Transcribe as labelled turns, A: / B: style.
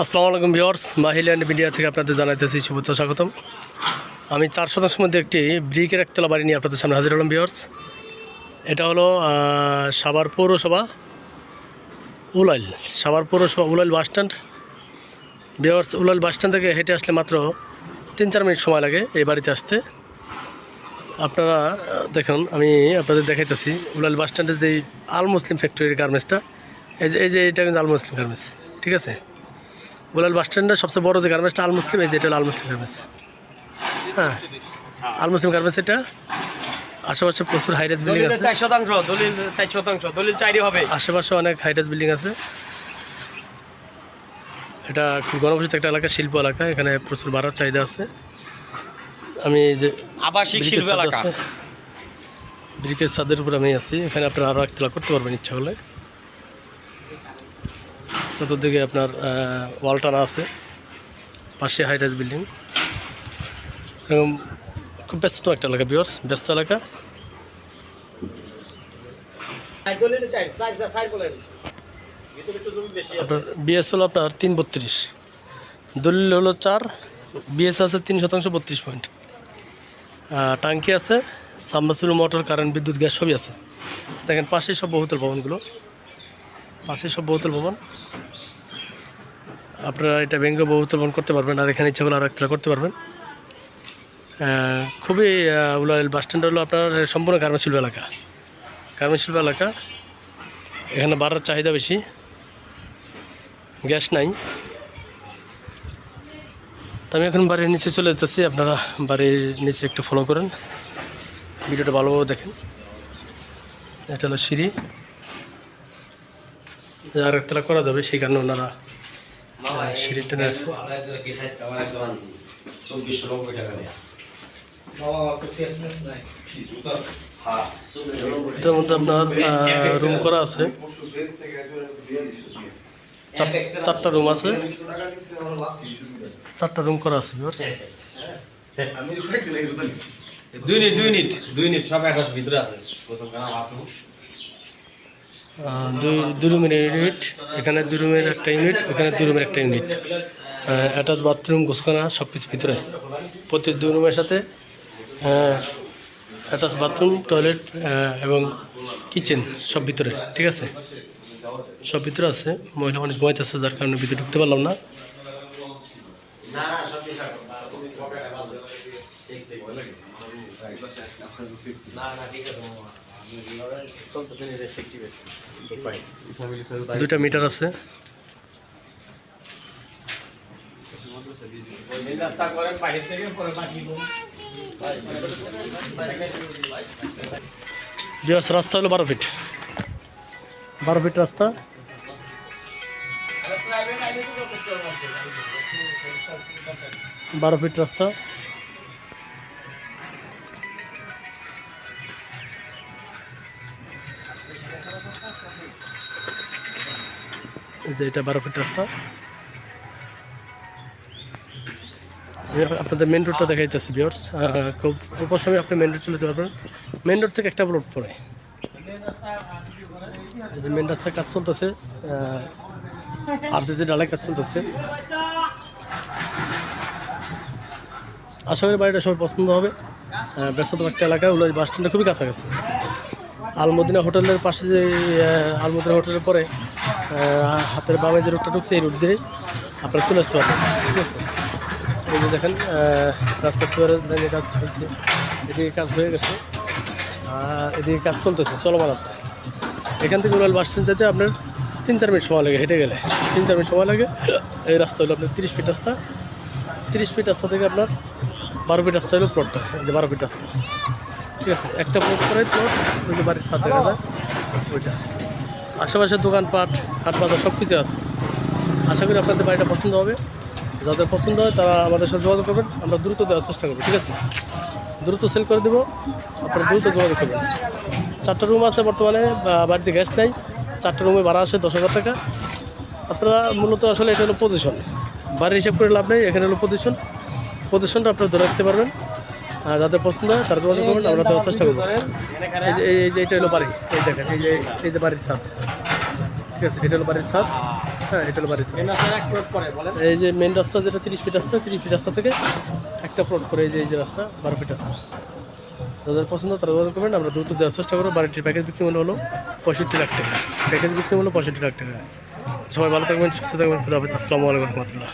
A: আসসালামু আলাইকুম viewers মাহিল্যান্ড media থেকে আপনাদের জানাইতেছি শুভেচ্ছা, স্বাগতম। আমি চার শতাংশের মধ্যে একটি ব্রিকের একতলা বাড়ি নিয়ে আপনাদের সামনে হাজির হলাম ভিওর্স এটা হলো সাভার পৌরসভা উলাইল, সাভার পৌরসভা উলাইল বাস স্ট্যান্ড। ভিওর্স উলাইল বাস স্ট্যান্ড থেকে হেঁটে আসলে মাত্র তিন চার মিনিট সময় লাগে এই বাড়িতে আসতে। আপনারা দেখুন, আমি আপনাদের দেখাইতেছি, উলাইল বাস স্ট্যান্ডের যে আল মুসলিম ফ্যাক্টরির গার্মেন্টসটা। এই যে এই যে, এটা কিন্তু আল মুসলিম গার্মেন্টস, ঠিক আছে? উলাল বাস স্ট্যান্ডের সবচেয়ে বড় যে গার্মেন্টসটা আল মুসলিম এই যে এটা হলো আল মুসলিম গার্মেন্টস হ্যাঁ আল মুসলিম গার্মেন্টস এটা। আশেপাশে প্রচুর হাই হাইরাইজ বিল্ডিং আছে।
B: চার শতাংশ দলিল চার শতাংশ দলিল চাইরে হবে।
A: আশেপাশে অনেক হাই হাইরাইজ বিল্ডিং আছে। এটা খুব গণবসিত একটা এলাকা শিল্প এলাকা এখানে প্রচুর ভাড়ার চাহিদা আছে। আমি এই যে
B: আবাসিক শিল্প এলাকা।
A: ব্রিকের ছাদের উপর আমি আছি। এখানে আপনারা আরও একতলা করতে পারবেন ইচ্ছা করলে। চতুর্দিকে আপনার ওয়াল টানা আছে পাশে হাইরাইজ বিল্ডিং এরকম খুব ব্যস্ত একটা এলাকা বিয়ার্স ব্যস্ত এলাকা। আপনার বিএস হলো আপনার তিন বত্রিশ। দলিল হলো চার বিএস আছে তিন শতাংশ বত্রিশ পয়েন্ট টাঙ্কি আছে সাবমার্সিবল মোটর কারেন্ট বিদ্যুৎ গ্যাস সবই আছে। দেখেন পাশেই সব বহুতল ভবনগুলো। পাশেই সব বহুতল ভবন। আপনারা এটা ব্যঙ্গ বহুতল ভবন করতে পারবেন আর এখানে ইচ্ছা করলে আর একটা করতে পারবেন। খুবই আহ, উলাইল বাস স্ট্যান্ড হলো আপনার সম্পূর্ণ গার্মেন্টস শিল্প এলাকা। গার্মেন্টস শিল্প এলাকা। এখানে বাড়ার চাহিদা বেশি। গ্যাস নাই। তো আমি এখন বাড়ির নিচে চলে যেতেছি আপনারা বাড়ির নিচে একটু ফলো করেন। ভিডিওটা ভালোভাবে দেখেন। এটা হলো সিঁড়ি। আর একতলা করা যাবে সেই কারণে ওনারা আহ, সিঁড়ি টেনে আছে
B: দেয়া
A: এটার মধ্যে আপনার রুম করা আছে। চার- চারটা রুম আছে। চারটা রুম করা আছে viewers।
B: দুই মিনিট দুই মিনিট দুই মিনিট সব এক ভিতরে আছে। গোসলখানা বাথরুম
A: আহ, দুই রুমের ইউনিট এখানে দুই রুমের একটা ইউনিট ওখানে দুই রুমের একটা ইউনিট অ্যাটাচ বাথরুম গোসখানা সব কিছু ভিতরে। প্রতি দুই রুমের সাথে অ্যাটাচ বাথরুম টয়লেট এবং কিচেন সব ভিতরে, ঠিক আছে? সব ভিতরে আছে। মহিলা মানুষ ঘুমাইতেছে যার কারণে ভিতরে ঢুকতে পারলাম না।
B: না না, ঠিক আছে না না ঠিক আছে মামা আপনি যেভাবে চলতেছেন এটা সেফটি বেশি
A: দুইটা মিটার আছে
B: ওই রাস্তা করেন বাইরে থেকে পরে বাকি রুম
A: বিয়ার্স রাস্তা হলো বারো ফিট বারো ফিট রাস্তা বারো ফিট রাস্তা যে এটা বারো ফিট রাস্তা। আপনাদের মেন রোডটা দেখা দেখাইতেছি বিয়ার্স খুব অল্প সময় আপনি মেন রোড চলে যেতে পারবেন। মেন রোড থেকে একটা রোড যে মেন রাস্তায় কাজ চলতেছে আর আরসিসি ডালাই কাজ চলতেছে। আশা করি বাড়িটা সবার পছন্দ হবে। ব্যস্ততম একটা এলাকা ওগুলো বাস স্ট্যান্ডে খুবই কাছাকাছি। আলমদিনা হোটেলের পাশে যে আলমদিনা হোটেলের পরে হাতের বামে যে রোডটা ঢুকছে, এই রোড দিয়ে আপনারা চলে আসতে পারবেন। ঠিক আছে? এই যে দেখেন রাস্তা সুয়ারের দাঁড়িয়ে কাজ হয়েছে এদিকে কাজ হয়ে গেছে। আর এদিকে কাজ চলতেছে, চলমান রাস্তা। এখান থেকে উড়াল বাস স্ট্যান্ড যেতে আপনার তিন, চার মিনিট সময় লাগে হেঁটে গেলে। তিন, চার মিনিট সময় লাগে। এই রাস্তা হলো আপনার তিরিশ ফিট রাস্তা। তিরিশ ফিট রাস্তা থেকে আপনার বারো ফিট রাস্তা হলো প্লটটা এই যে বারো ফিট রাস্তা। ঠিক আছে? একটা প্লট করে প্লট ওই যে বাড়ির সাথে ওইটা। আশেপাশে দোকানপাট হাট বাজার সব কিছু আছে। আশা করি আপনাদের বাড়িটা পছন্দ হবে। যাদের পছন্দ হয় তারা আমাদের সাথে যোগাযোগ করবেন। আমরা দ্রুত দেওয়ার চেষ্টা করব, ঠিক আছে? দ্রুত সেল করে দেবো। আপনারা দ্রুত যোগাযোগ করবেন। চারটা রুম আছে বর্তমানে বাড়িতে গ্যাস নেই। চারটা রুমে ভাড়া আসে দশ হাজার টাকা। আপনারা মূলত আসলে এটা হলো পজিশন বাড়ির হিসাব করে লাভ নেই, এখানে হলো পজিশন পজিশনটা আপনারা ধরে রাখতে পারবেন। যাদের পছন্দ হয় তারা যোগাযোগ করবেন, আমরা দেওয়ার চেষ্টা করব। এই যে এই যে এটা হলো বাড়ি, এই দেখেন, এই যে এই যে বাড়ির ছাদ। ঠিক আছে, এটা হলো বাড়ির ছাদ। হ্যাঁ এটা হলো বাড়ি
B: রাস্তার এক প্লট পরে বলেন
A: এই যে মেন রাস্তা যেটা, তিরিশ ফিট রাস্তা, তিরিশ ফিট রাস্তা থেকে একটা প্লট করে এই যে এই যে রাস্তা, বারো ফিট রাস্তা। যাদের পছন্দ তারা যোগাযোগ করবেন, আমরা দ্রুত দেওয়ার চেষ্টা করব। বাড়িটির প্যাকেজ বিক্রি মূল্য হলো পঁয়ষট্টি লাখ টাকা। প্যাকেজ বিক্রি মূল্য পঁয়ষট্টি লাখ টাকা। সবাই ভালো থাকবেন, সুস্থ থাকবেন আসসালামু আলাইকুম রহমতুল্লাহ।